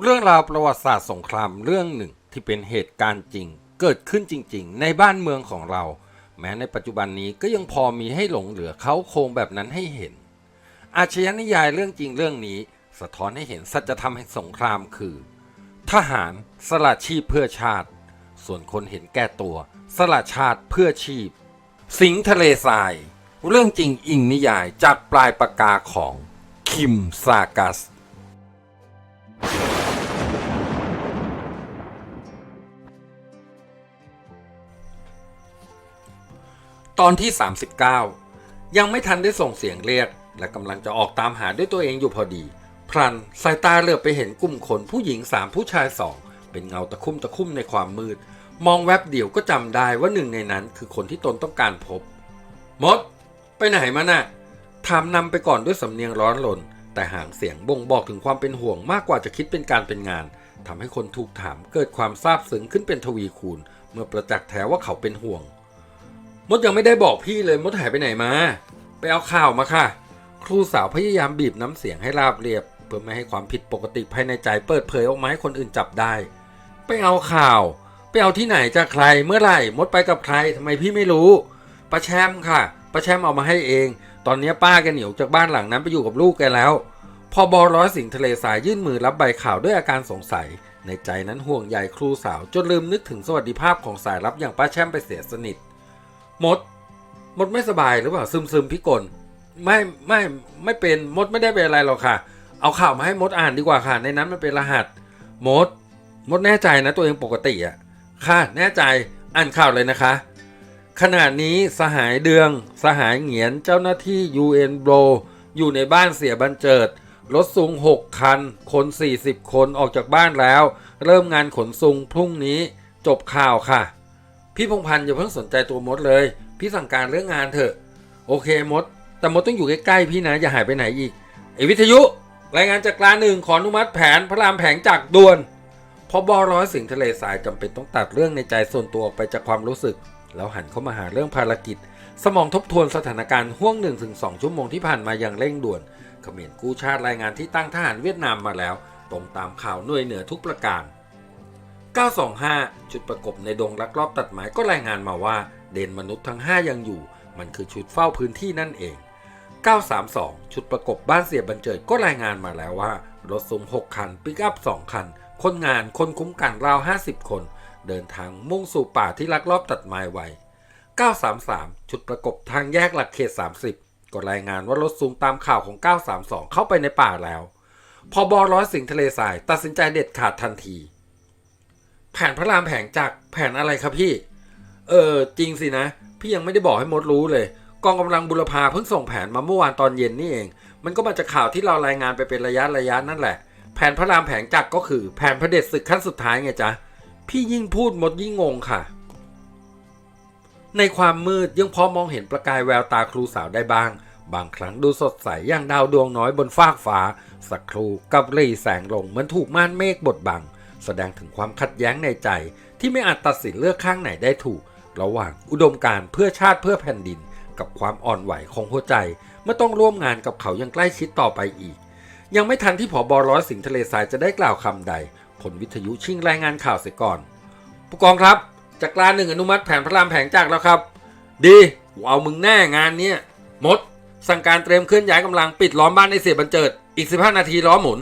เรื่องราวประวัติศาสตร์สงครามเรื่องหนึ่งที่เป็นเหตุการณ์จริง เกิดขึ้นจริง ๆ ในบ้านเมืองของเรา แม้ในปัจจุบันนี้ก็ยังพอมีให้หลงเหลือเขาโครงแบบนั้นให้เห็น อาชญานิยายเรื่องจริงเรื่องนี้ สะท้อนให้เห็นสัจธรรมแห่งสงครามคือ ทหารสละชีพเพื่อชาติ ส่วนคนเห็นแก่ตัว สละชาติเพื่อชีพ สิงทะเลทราย เรื่องจริงอิงนิยายจากปลายปากกาของคิมซากัส ตอนที่ 39 ยังไม่ทันได้ส่งเสียงเรียก และกำลังจะออกตามหาด้วยตัวเองอยู่พอดี พลันสายตาเหลือบไปเห็นกลุ่มคนผู้หญิงสามผู้ชายสองเป็นเงาตะคุ่มตะคุ่มในความมืด มองแวบเดียวก็จำได้ว่าหนึ่งในนั้นคือคนที่ตนต้องการพบ มด ไปไหนมาน่ะถามนำไปก่อนด้วยสำเนียงร้อนรนแต่หางเสียงบ่งบอกถึงความเป็นห่วงมากกว่าจะคิดเป็นการเป็นงานทำให้คนถูกถามเกิดความซาบซึ้งขึ้นเป็นทวีคูณ เมื่อประจักษ์แท้ว่าเขาเป็นห่วง มดยังไม่ได้บอกพี่เลยมดหายไปไหนมา ไปเอาข่าวมาค่ะ ครูสาวพยายามบีบน้ำเสียงให้ราบเรียบ เพื่อไม่ให้ความผิดปกติภายในใจเปิดเผยออกมาให้คนอื่นจับได้ ไปเอาข่าว ไปเอาที่ไหนจากใครเมื่อไหร่มดไปกับใครทำไมพี่ไม่รู้ป้าแชมค่ะป้าแชมเอามาให้เอง ตอนนี้ป้าแกหนียวจากบ้านหลังนั้นไปอยู่กับลูกแกแล้วพอบอร้อยสิงทะเลสายยื่นมือรับใบข่าวด้วยอาการสงสัย ในใจนั้นห่วงใยครูสาวจนลืมนึกถึงสวัสดิภาพของสายลับอย่างป้าแชมไปเสียสนิท มด มดไม่สบายหรือเปล่าซึมซึมพิกลไม่ไม่ไม่เป็นมดไม่ได้เป็นอะไรหรอกค่ะ เอาข่าวมาให้มดอ่านดีกว่าค่ะ ในนั้นมันเป็นรหัส มด มดแน่ใจนะตัวเองปกติอะค่ะแน่ใจอ่านข่าวเลยนะคะ ขณะนี้สหายเดือง สหายเหงียนเจ้าหน้าที่ UN b r o อยู่ในบ้านเสียบันเจิดรถซุง 6 คัน คน 40 คนออกจากบ้านแล้ว เริ่มงานขนซุงพรุ่งนี้จบข่าวค่ะ พี่พงพันธ์อย่าเพิ่งสนใจตัวมดเลย พี่สั่งการเรื่องงานเถอะ โอเคมด แต่มดต้องอยู่ใกล้ๆพี่นะอย่าหายไปไหนอีกไอวิทยุ รายงานจากกลางหนึ่งขออนุมัติแผนพระรามแผงจากด่วนพอบอร้อยสิงห์ทะเลทรายจำเป็นต้องตัดเรื่องในใจส่วนตัวออกไปจากความรู้สึก แล้วหันเข้ามาหาเรื่องภารกิจ สมองทบทวนสถานการณ์ห่วง1-2ชั่วโมงที่ผ่านมาอย่างเร่งด่วนเขมรกู้ชาติรายงานที่ตั้งทหารเวียดนามมาแล้ว ตรงตามข่าวหน่วยเหนือทุกประการ 925 ชุดประกบในดงลักลอบตัดไม้ก็รายงานมาว่าเดนมนุษย์ทั้ง 5 ยังอยู่ มันคือชุดเฝ้าพื้นที่นั่นเอง 932 ชุดประกบบ้านเสียบันเจิดก็รายงานมาแล้วว่า รถซุม6 คัน ปิกอัพ 2 คัน คนงานคนคุ้มกันราว 50 คน เดินทางมุ่งสู่ป่าที่ลักลอบตัดไม้ไว้ 933 ชุดประกบทางแยกหลักเขต 30 ก็รายงานว่ารถซุงตามข่าวของ 932 เข้าไปในป่าแล้ว พอบอร้อยสิงทะเลทรายตัดสินใจเด็ดขาดทันที แผนพระรามแผงจากแผนอะไรครับพี่ เออจริงสินะ พี่ยังไม่ได้บอกให้มดรู้เลย กองกำลังบุรพาเพิ่งส่งแผนมาเมื่อวานตอนเย็นนี่เอง มันก็มาจากข่าวที่เรารายงานไปเป็นระยะระยะนั่นแหละ แผนพระรามแผงจักรก็คือแผนพระเด็จศึกขั้นสุดท้ายไงจ๊ะพี่ยิ่งพูดมดยิ่งงงค่ะ ในความมืดยังพอมองเห็นประกายแววตาครูสาวได้บ้าง บางครั้งดูสดใสอย่างดาวดวงน้อยบนฟากฟ้า สักครู่กับรีแสงลงเหมือนถูกม่านเมฆบดบัง แสดงถึงความขัดแย้งในใจที่ไม่อาจตัดสินเลือกข้างไหนได้ถูก ระหว่างอุดมการเพื่อชาติเพื่อแผ่นดิน กับความอ่อนไหวของหัวใจเมื่อต้องร่วมงานกับเขาอยังใกล้ชิดต่อไปอีก ยังไม่ทันที่ผอบอร้อยสิงห์ทะเลทรายจะได้กล่าวคำใด ผลวิทยุชิงรายงานข่าวเสียก่อน ผู้กองครับจากกลาหนึ่งอนุมัติแผนพระรามแผงจากแล้วครับ ดีกูเอามึงแน่งานเนี้ยมด สั่งการเตรียมเคลื่อนย้ายกำลังปิดล้อมบ้านในเสียบันเจิด อีก 15 นาทีล้อมหมุน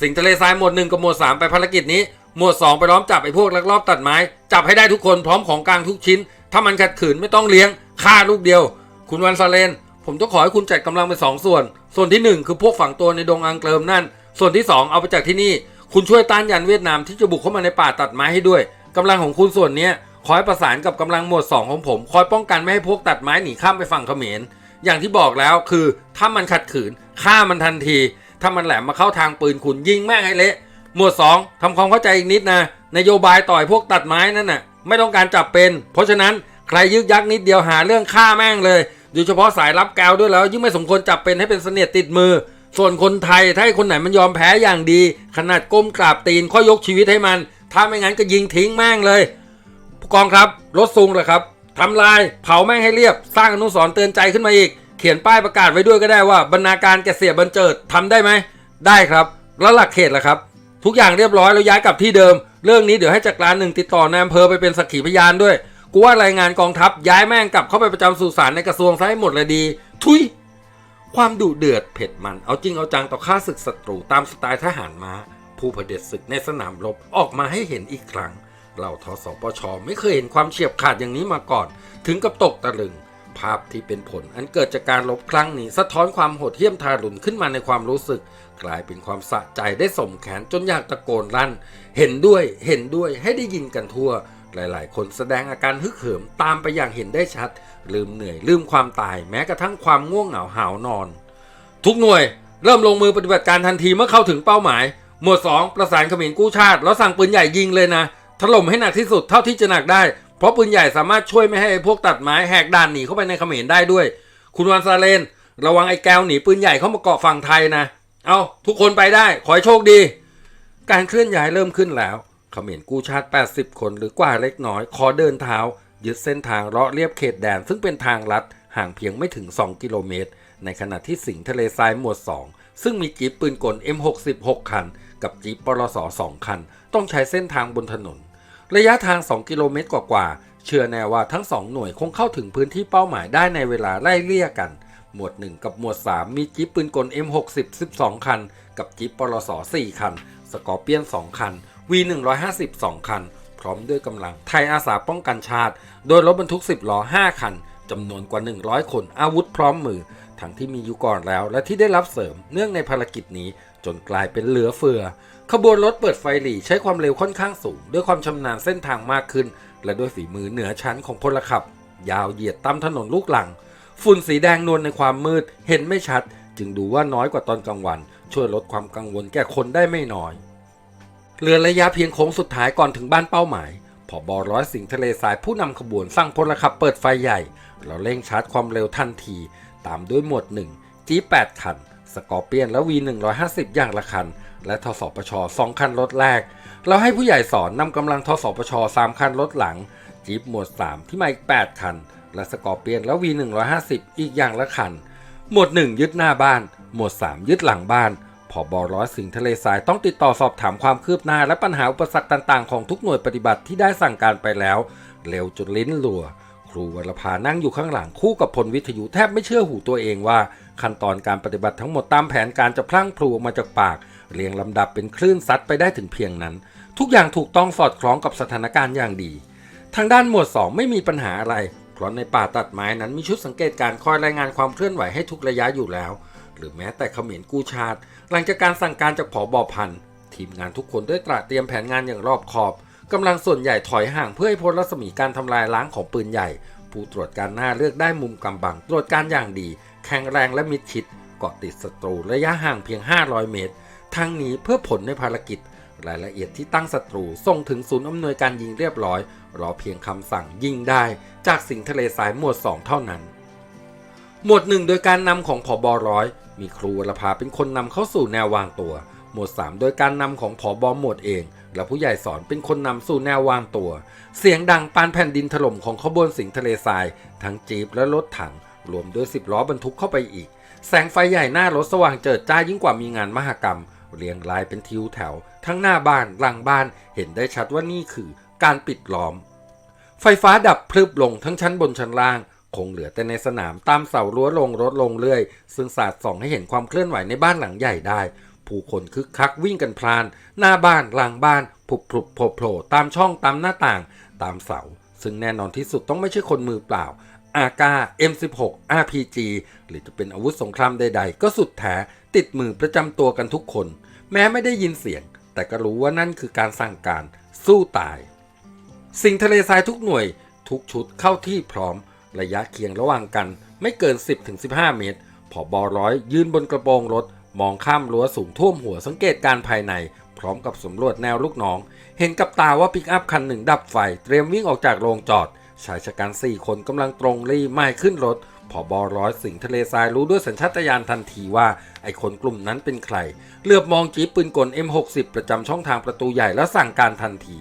สิงห์ทะเลทรายหมวดหนึ่งกับหมวดสามไปภารกิจนี้ หมวดสองไปล้อมจับไอ้พวกลักลอบตัดไม้ จับให้ได้ทุกคนพร้อมของกลางทุกชิ้น ถ้ามันขัดขืนไม่ต้องเลี้ยงฆ่าลูกเดียว คุณวันซาเลน ผมต้องขอให้คุณจัดกำลังเป็นสองส่วน ส่วนที่หนึ่งคือพวกฝังตัวในดงอังเกิมนั่น ส่วนที่สองเอาไปจากที่นี่ คุณช่วยต้านยันเวียดนามที่จะบุกเข้ามาในป่าตัดไม้ให้ด้วยกำลังของคุณส่วนนี้ขอให้ประสานกับกำลังหมวดสองของผม คอยป้องกันไม่ให้พวกตัดไม้หนีข้ามไปฝั่งเขมร อย่างที่บอกแล้วคือถ้ามันขัดขืนฆ่ามันทันที ถ้ามันแหลมมาเข้าทางปืนคุณยิงแม่งให้เละ หมวดสองทำความเข้าใจอีกนิดนะ นโยบายต่อยพวกตัดไม้นั่นน่ะ ไม่ต้องการจับเป็น เพราะฉะนั้นใครยึกยักนิดเดียวหาเรื่องฆ่าแม่งเลยโดยเฉพาะสายรับแกวด้วยแล้ว ยิ่งไม่สมควรจับเป็นให้เป็นเสนียดติดมือ ส่วนคนไทยถ้าให้คนไหนมันยอมแพ้อย่างดี ขนาดก้มกราบตีนข้อยกชีวิตให้มัน ถ้าไม่งั้นก็ยิงทิ้งแม่งเลยผู้กองครับรถซุงเหรอครับทำลายเผาแม่งให้เรียบ สร้างอนุสรณ์เตือนใจขึ้นมาอีก เขียนป้ายประกาศไว้ด้วยก็ได้ว่าบรรณาการแกเสียบันเจิดทำได้ไหมได้ครับ แล้วหลักเขตล่ะครับ ทุกอย่างเรียบร้อยแล้วย้ายกลับที่เดิม เรื่องนี้เดี๋ยวให้จักรานหนึ่งติดต่อนายอำเภอไปเป็นสักขีพยานด้วย กูว่ารายงานกองทัพย้ายแม่งกลับเข้าไปประจำสุสานในกระทรวงซะให้หมดเลยดี ทุย ความดุเดือดเผ็ดมัน เอาจริงเอาจังต่อข้าศึกศัตรูตามสไตล์ทหารม้า ผู้เผด็จศึกในสนามรบออกมาให้เห็นอีกครั้ง เราทสปชไม่เคยเห็นความเฉียบขาดอย่างนี้มาก่อน ถึงกับตกตะลึง ภาพที่เป็นผล อันเกิดจากการลบครั้งนี้ สะท้อนความโหดเหี้ยมทารุณขึ้นมาในความรู้สึก กลายเป็นความสะใจได้สมแขนจนอยากตะโกนลั่น เห็นด้วยเห็นด้วยให้ได้ยินกันทั่ว หลาย ๆ คนแสดงอาการฮึกเหิมตามไปอย่างเห็นได้ชัด ลืมเหนื่อยลืมความตาย แม้กระทั่งความง่วงเหงาหาวนอน ทุกหน่วย เริ่มลงมือปฏิบัติการทันทีเมื่อเข้าถึงเป้าหมาย หมวด 2 ประสานขมรกู้ชาติ แล้วสั่งปืนใหญ่ยิงเลยนะถล่มให้หนักที่สุดเท่าที่จะหนักได้ เพราะปืนใหญ่สามารถช่วยไม่ให้พวกตัดไม้แหกด่านหนีเข้าไปในเขมรได้ด้วย คุณวันซาเลน ระวังไอ้แก้วหนีปืนใหญ่เข้ามาเกาะฝั่งไทยนะ เอาทุกคนไปได้ ขอให้โชคดี การเคลื่อนย้ายเริ่มขึ้นแล้ว เขมรกู้ชาติ 80 คนหรือกว่าเล็กน้อย ขอเดินเท้า ยึดเส้นทางเลาะเรียบเขตแดนซึ่งเป็นทางลัดห่างเพียงไม่ถึง 2 กิโลเมตร ในขณะที่สิงห์ทะเลทรายหมวด 2 ซึ่งมีจีปปืนกล M60 6คัน กับจีปปลส2คัน ต้องใช้เส้นทางบนถนน ระยะทาง 2 กิโลเมตรกว่าๆ เชื่อแน่ว่าทั้ง 2 หน่วยคงเข้าถึงพื้นที่เป้าหมายได้ในเวลาไล่เลี่ยกัน หมวด 1 กับหมวด 3 มีจิปปืนกล M60 12 คัน กับจิปปลส4คัน สกอร์เปียน 2 คัน V150 2 คัน พร้อมด้วยกำลังไทยอาสาป้องกันชาติ โดยรถบรรทุก 10 ล้อ 5 คัน จำนวนกว่า 100 คนอาวุธพร้อมมือ ทั้งที่มีอยู่ก่อนแล้ว และที่ได้รับเสริมเนื่องในภารกิจนี้จนกลายเป็นเหลือเฟือ ขบวนรถเปิดไฟหลีใช้ความเร็วค่อนข้างสูง ด้วยความชำนาญเส้นทางมากขึ้น และด้วยฝีมือเหนือชั้นของพลขับ ยาวเหยียดตามถนนลูกหลัง ฝุ่นสีแดงนวลในความมืดเห็นไม่ชัด จึงดูว่าน้อยกว่าตอนกลางวัน ช่วยลดความกังวลแก่คนได้ไม่น้อยเหลือระยะเพียงโค้งสุดท้ายก่อนถึงบ้านเป้าหมาย ผอบอร้อยสิงทะเลทรายผู้นำขบวนสั่งพลขับเปิดไฟใหญ่ เราเร่งชาร์จความเร็วทันที ตามด้วยหมวด1จี8คัน สกอร์เปียนและ V150 อย่างละคัน และทสปช2คันรถแรก เราให้ผู้ใหญ่สอนนำกำลังทสปช3คันรถหลัง จีปหมวด 3 ที่มาอีก 8 คัน และสกอร์เปียนและ V150 อีกอย่างละคัน หมวด 1 ยึดหน้าบ้าน หมวด 3 ยึดหลังบ้าน ผอบอร้อยสิงห์ทะเลทรายต้องติดต่อสอบถามความคืบหน้าและปัญหาอุปสรรคต่างๆ ของทุกหน่วยปฏิบัติที่ได้สั่งการไปแล้ว เร็วจนลิ้นลัว ครูวรพานั่งอยู่ข้างหลังคู่กับพลวิทยุแทบไม่เชื่อหูตัวเองว่า ขั้นตอนการปฏิบัติทั้งหมดตามแผนการจะพลั่งพลูออกมาจากปาก เรียงลำดับเป็นคลื่นซัดไปได้ถึงเพียงนั้น ทุกอย่างถูกต้องสอดคล้องกับสถานการณ์อย่างดี ทางด้านหมวด 2 ไม่มีปัญหาอะไรเพราะในป่าตัดไม้นั้นมีชุดสังเกตการคอยรายงานความเคลื่อนไหวให้ทุกระยะอยู่แล้ว หรือแม้แต่เขมรกู้ชาติ หลังจากการสั่งการจากผอบอพันทีมงานทุกคนได้ตระเตรียมแผนงานอย่างรอบคอบกำลังส่วนใหญ่ถอยห่างเพื่อให้พ้นรัศมีการทำลายล้างของปืนใหญ่ ผู้ตรวจการหน้าเลือกได้มุมกำบัง ตรวจการอย่างดี แข็งแรงและมิดชิดเกาะติดศัตรูระยะห่างเพียง 500 เมตร ทั้งนี้เพื่อผลในภารกิจ รายละเอียดที่ตั้งศัตรูส่งถึงศูนย์อำนวยการยิงเรียบร้อย รอเพียงคำสั่งยิงได้ จากสิงทะเลทรายหมวด 2 เท่านั้น หมวดหนึ่งโดยการนำของผอบอร้อย มีครูวรภาเป็นคนนำเข้าสู่แนววางตัว หมวด 3 โดยการนำของผอบอมหมวดเอง และผู้ใหญ่สอนเป็นคนนำสู่แนววางตัว เสียงดังปานแผ่นดินถล่มของขบวนสิงทะเลทราย ทั้งจีบและรถถัง รวมด้วยสิบล้อบรรทุกเข้าไปอีก แสงไฟใหญ่หน้ารถสว่างเจิดจ้ายิ่งกว่ามีงานมหกรรม เรียงรายเป็นทิวแถว ทั้งหน้าบ้านหลังบ้านเห็นได้ชัดว่านี่คือ การปิดล้อมไฟฟ้าดับพรึบลงทั้งชั้นบนชั้นล่าง คงเหลือแต่ในสนามตามเสารั้วลงรถลงเรื่อย ซึ่งสาดส่องให้เห็นความเคลื่อนไหวในบ้านหลังใหญ่ได้ ผู้คนคึกคักวิ่งกันพลาน หน้าบ้านหลังบ้านผุบผุบโผล่โผล่ตามช่องตามหน้าต่าง ตามเสา ซึ่งแน่นอนที่สุดต้องไม่ใช่คนมือเปล่าอากา M16 RPG หรือจะเป็นอาวุธสงครามใดๆ ก็สุดแท้ติดมือประจำตัวกันทุกคน แม้ไม่ได้ยินเสียง แต่ก็รู้ว่านั่นคือการสั่งการสู้ตาย สิ่งทะเลทรายทุกหน่วย ทุกชุดเข้าที่พร้อม ระยะเคียงระหว่างกันไม่เกิน 10-15 เมตร ผอบอร้อยยืนบนกระโปรงรถ มองข้ามรั้วสูงท่วมหัวสังเกตการภายใน พร้อมกับสำรวจแนวลูกน้อง เห็นกับตาว่าปิกอัพคันหนึ่งดับไฟ เตรียมวิ่งออกจากโรงจอด ชายชะกัน4คนกำลังตรงรีไม้ขึ้นรถผอบอร้อยสิงทะเลทรายรู้ด้วยสัญชาตญาณทันทีว่าไอคนกลุ่มนั้นเป็นใคร เลือบมองจีบปืนกล M60 ประจำช่องทางประตูใหญ่แล้วสั่งการทันที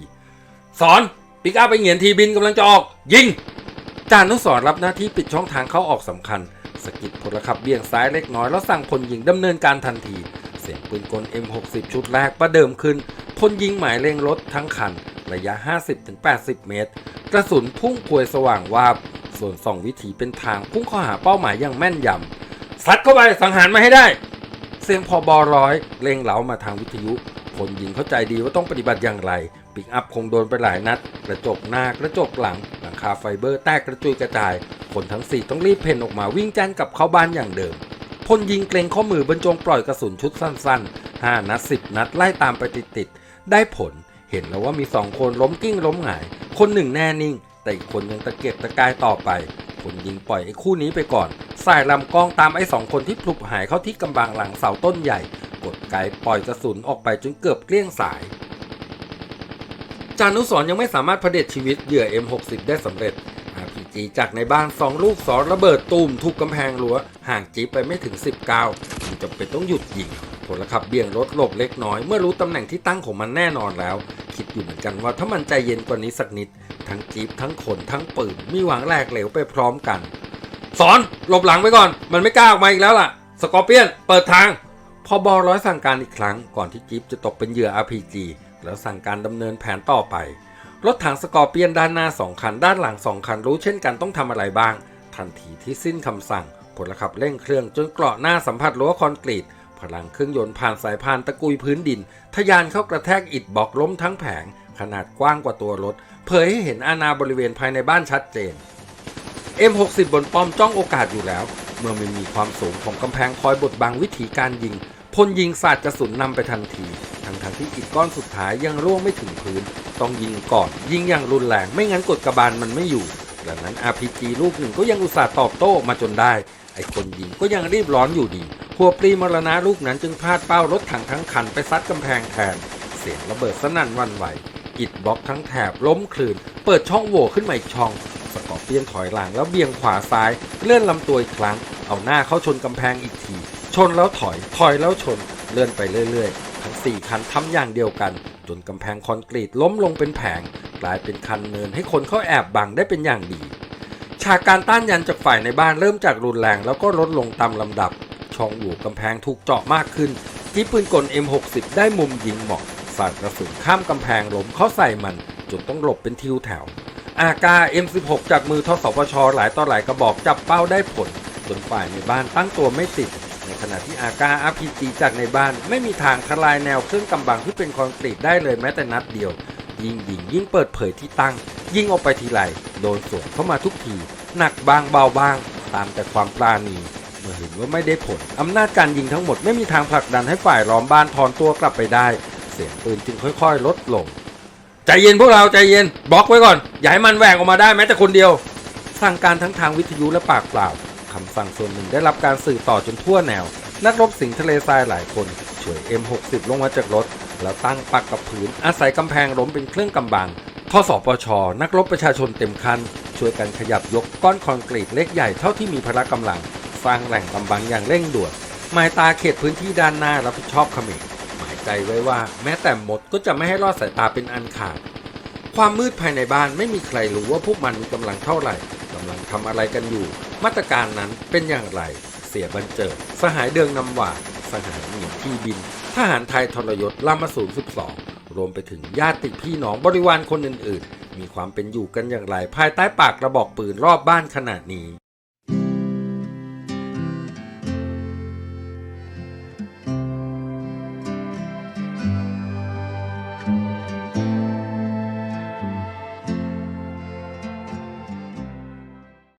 สอน ปิกอัพไปเหงียนทีบินกำลังจะออก ยิง จานุสรณ์รับหน้าที่ปิดช่องทางเข้าออกสำคัญ สกิดพลขับเบี่ยงซ้ายเล็กน้อยแล้วสั่งพลยิงดำเนินการทันทีสสียงปืนกล M60 ชุดแรกประเดิมขึ้นพลยิงหมายเล็งรถทั้งคัน ระยะ 50-80 เมตร กระสุนพุ่งพวยสว่างวาบ ส่วนสองวิถีเป็นทางพุ่งเข้าหาเป้าหมายอย่างแม่นยำซัดเข้าไปสังหารมาให้ได้ เสียงพอบอร้อยเล็งเหลามาทางวิทยุคนยิงเข้าใจดีว่าต้องปฏิบัติอย่างไร ปิกอัพคงโดนไปหลายนัด กระจกหน้ากระจกหลัง คาไฟเบอร์แตกกระจุยกระจาย คนทั้งสี่ต้องรีบเพ่นออกมาวิ่งแจันกลับเข้าบ้านอย่างเดิม พลยิงเกรงข้อมือบรรจงปล่อยกระสุนชุดสั้นๆ 5 นัด 10 นัดไล่ตามไปติดๆ ได้ผล เห็นแล้วว่ามีสองคนล้มกิ้งล้มหงาย คนหนึ่งแน่นิ่ง แต่อีกคนยังตะเกียกตะกายต่อไป ผลยิงปล่อยไอ้คู่นี้ไปก่อน สายลำกล้องตามไอ้สองคนที่พลุบหายเข้าที่กำบังหลังเสาต้นใหญ่ กดไกปล่อยกระสุนออกไปจนเกือบเกลี้ยงสาย จานุสรยังไม่สามารถเผด็จชีวิตเหยื่อ M60 ได้สำเร็จ RPG จากในบ้านสองลูกสอนระเบิดตูมทุกกำแพงรั้วห่างจีบไปไม่ถึง 19จึงจำเป็นต้องหยุดยิงพลขับเบี่ยงรถหลบเล็กน้อย เมื่อรู้ตำแหน่งที่ตั้งของมันแน่นอนแล้ว คิดอยู่เหมือนกันว่าถ้ามันใจเย็นกว่านี้สักนิด ทั้งจีบทั้งคนทั้งปืนมีหวังแหลกเหลวไปพร้อมกัน สอนหลบหลังไปก่อน มันไม่กล้าออกมาอีกแล้วล่ะ สกอร์เปียน เปิดทางพอบอร้อยสั่งการอีกครั้ง ก่อนที่จิ๊บจะตกเป็นเหยื่อ RPG แล้วสั่งการดำเนินแผนต่อไป รถถังสกอร์เปียนด้านหน้า 2 คัน ด้านหลัง 2 คันรู้เช่นกันต้องทำอะไรบ้าง ทันทีที่สิ้นคำสั่งพลขับเร่งเครื่องจนเกราะหน้าสัมผัสรั้วคอนกรีต พลังเครื่องยนต์ผ่านสายพานตะกุยพื้นดินทะยานเข้ากระแทกอิฐบล็อกล้มทั้งแผง ขนาดกว้างกว่าตัวรถ เผยให้เห็นอาณาบริเวณภายในบ้านชัดเจน M60 บนป้อมจ้องโอกาสอยู่แล้ว เมื่อมันมีความสูงของกำแพงคอยบดบังวิธีการยิง พลยิงสาดกระสุนนำไปทันทีทั้งทที่อิฐก้อนสุดท้ายยังร่วงไม่ถึงพื้น ต้องยิงก่อน ยิงอย่างรุนแรงไม่งั้นกดกระบาลมันไม่อยู่ ดังนั้น RPG ลูกหนึ่งก็ยังอุตส่าห์ตอบโต้มาจนได้ ไอ้คนยิงก็ยังรีบร้อนอยู่ดีหัวปรีมรณะลูกนั้นจึงพลาดเป้ารถถังทั้งคันไปซัดกำแพงแทน เสียงระเบิดสนั่นวันไหวอิฐบล็อกทั้งแถบล้มคลืน เปิดช่องโหว่ขึ้นมาอีกช่อง สกอร์เปียนถอยหลังแล้วเบี่ยงขวาซ้าย เลื่อนลำตัวอีกครั้ง เอาหน้าเข้าชนกำแพงอีกที นแล้วถอย ถอยแล้วชน เลื่อนไปเรื่อยๆ ทั้ง 4 คันทำอย่างเดียวกัน จนกำแพงคอนกรีตล้มลงเป็นแผง กลายเป็นคันเนินให้คนเข้าแอบบังได้เป็นอย่างดี ฉากการต้านยันจากฝ่ายในบ้านเริ่มจากรุนแรงแล้วก็ลดลงตามลำดับ ช่องโหว่กำแพงถูกเจาะมากขึ้นจีปืนกล M60 ได้มุมยิงเหมาะสาดกระสุนข้ามกำแพงล้มเข้าใส่มันจนต้องหลบเป็นทิวแถว อากา M16 จากมือทศปชหลายต่อหลายกระบอกจับเป้าได้ผลจนฝ่ายในบ้านตั้งตัวไม่ติด ขณะที่อากา RPG จากในบ้าน ไม่มีทางทลายแนวเครื่องกำบังที่เป็นคอนกรีตได้เลยแม้แต่นัดเดียว ยิงยิงยิ่งเปิดเผยที่ตั้ง ยิงออกไปทีไรโดนสวนเข้ามาทุกที หนักบางเบาบาง ตามแต่ความปราณีเมื่อเห็นว่าไม่ได้ผล อำนาจการยิงทั้งหมดไม่มีทางผลักดันให้ฝ่ายล้อมบ้านถอนตัวกลับไปได้ เสียงปืนจึงค่อย ๆ ลดลงใจเย็นพวกเราใจเย็นบล็อกไว้ก่อน อย่าให้มันแหวกออกมาได้แม้แต่คนเดียว สั่งการทั้งทางวิทยุและปากเปล่า คำสั่งส่วนหนึ่งได้รับการสื่อต่อจนทั่วแนว นักรบสิงทะเลทรายหลายคนช่วย M60 ลงมาจากรถ แล้วตั้งปักกับพื้นอาศัยกำแพงล้มเป็นเครื่องกำบังทสปช นักรบประชาชนเต็มคัน ช่วยกันขยับยกก้อนคอนกรีตเล็กใหญ่เท่าที่มีพละกำลัง สร้างแหล่งกำบังอย่างเร่งด่วนหมายตาเขตพื้นที่ด้านหน้ารับผิดชอบเขมรหมายใจไว้ว่า แม้แต่มดก็จะไม่ให้รอดสายตาเป็นอันขาด ความมืดภายในบ้านไม่มีใครรู้ว่าพวกมันมีกำลังเท่าไหร่กำลังทำอะไรกันอยู่ มาตรการนั้นเป็นอย่างไร เสียบันเจิด สหายเดืองนำหวาดสหายหนีที่บิน ทหารไทยทรยศลามาศูนย์12รวมไปถึงญาติพี่น้องบริวารคนอื่นๆ มีความเป็นอยู่กันอย่างไร ภายใต้ปากกระบอกปืนรอบบ้านขนาดนี้